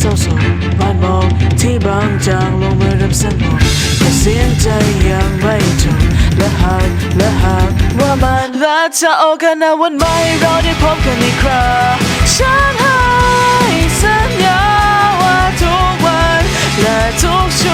เศร้าโศกบ้านมองที่บางจางลงมารับสงบแต่เสียงใจยังไม่จบและหากและหากว่ามันและจะโอกาสในวันไหม่เราได้พบกันอีกคราฉันให้สัญญาว่าทุกวันและทุกช่ว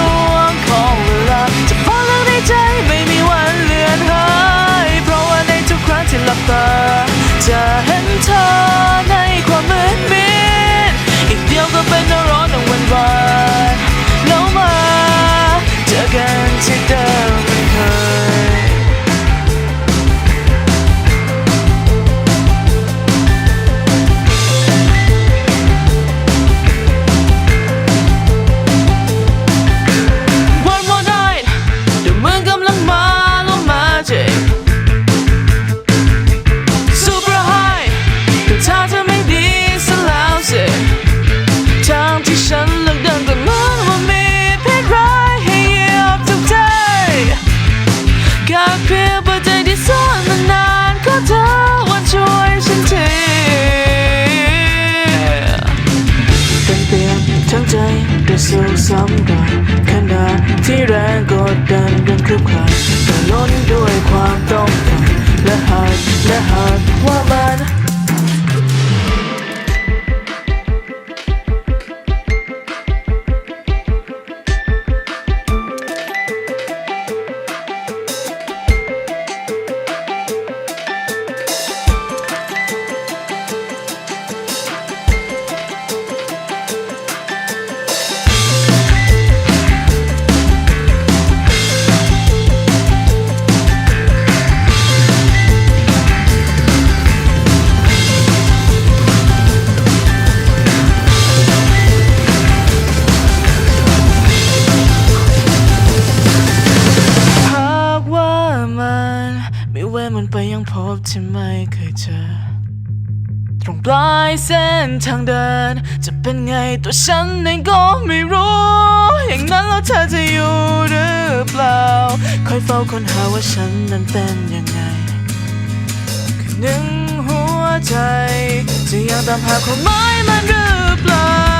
แค่เพียงปัจจัยที่ซ่อนมานานก็เธอวันช่วยฉันทีเป็นเพียงทั้งใจกระสุนซ้ำกันขนาดที่แรงกดดันกันคลุกคลานแต่ล้นด้วยความต้อง พบที่ไม่เคยเจอ ตรงปลายเส้นทางเดิน จะเป็นไงตัวฉันเองก็ไม่รู้ อย่างนั้นแล้วเธอจะอยู่หรือเปล่า คอยเฝ้าค้นหาว่าฉันนั้นเป็นยังไงคือหนึ่งหัวใจ จะยังตามหาความหมายมันหรือเปล่า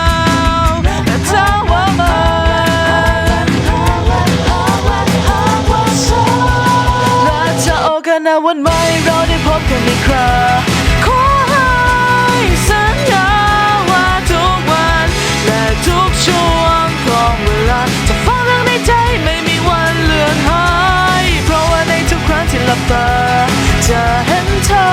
แค่นาวันใหม่เราได้พบกันอีกครั้งขอให้สัญญาว่าทุกวันและทุกช่วงของเวลาจะฝังเรื่ในใจไม่มีวันเลือนหาย เพราะว่าในทุกครั้งที่หลับตาจะเห็นเธอ